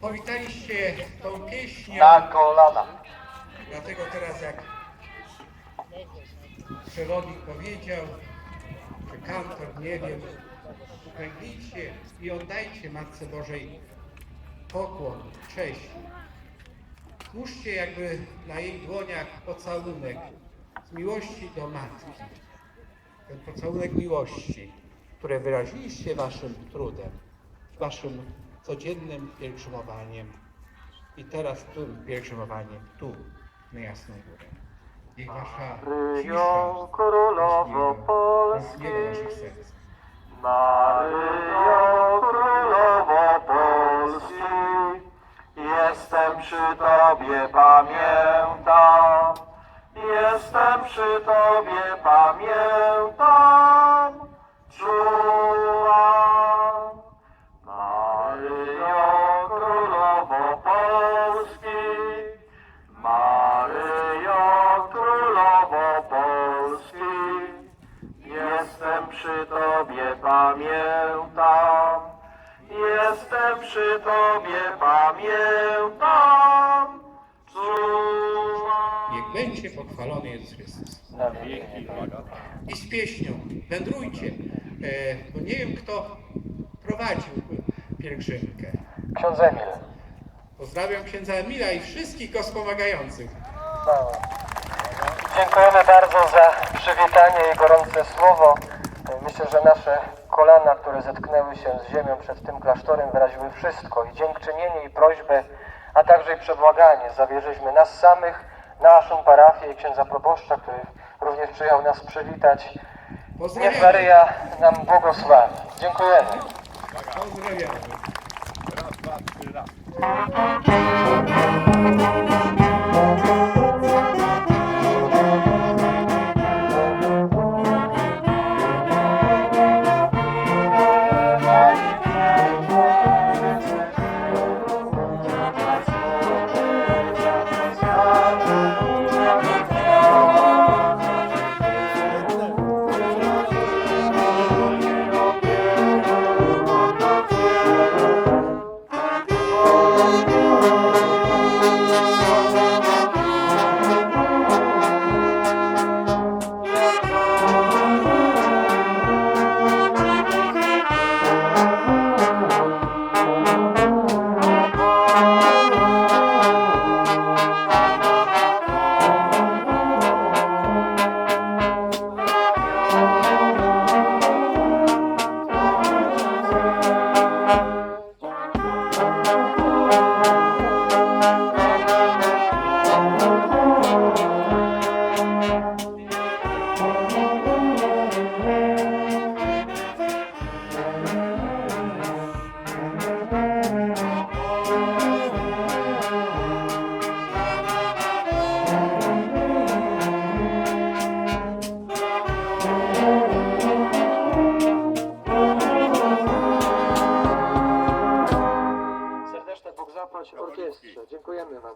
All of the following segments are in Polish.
Powitaliście tą pieśnią, Na kolana. dlatego teraz jak przewodnik powiedział, czy kantor, nie wiem, uklęknijcie i oddajcie Matce Bożej pokłon, cześć. Włóżcie jakby na jej dłoniach pocałunek z miłości do Matki. Ten pocałunek miłości, które wyraziliście waszym trudem, waszym codziennym pielgrzymowaniem i teraz tym pielgrzymowaniem tu, na Jasną Górę. Niech wasza Maryjo, Królowo Polski. Maryjo, Królowo Polski, jestem przy Tobie, pamiętam. Jestem przy Tobie, pamiętam. Jestem przy Tobie, pamiętam. Czułam. Niech będzie pochwalony Jezus Chrystus. Na wieki. I z pieśnią wędrujcie, e, bo nie wiem kto prowadził pielgrzymkę. Ksiądz Emil. Pozdrawiam księdza Emila i wszystkich go wspomagających. No. Dziękujemy bardzo za przywitanie i gorące słowo. Myślę, że nasze kolana, które zetknęły się z ziemią przed tym klasztorem, wyraziły wszystko i dziękczynienie i prośbę, a także i przebłaganie. Zawierzyliśmy nas samych, naszą parafię i księdza proboszcza, który również przyjechał nas przywitać. Niech. Maryja nam błogosławi. Dziękujemy. Pozdrawiamy. Serdeczne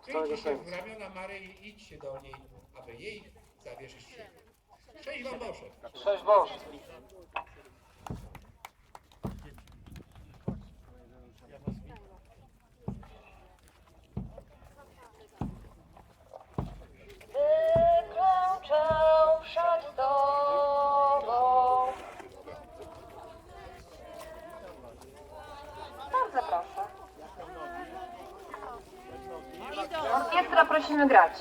Z całego serca. w ramiona Maryi idźcie do niej, aby jej zawierzyć się. Cześć wam Boże. Cześć Boże. Prosimy grać.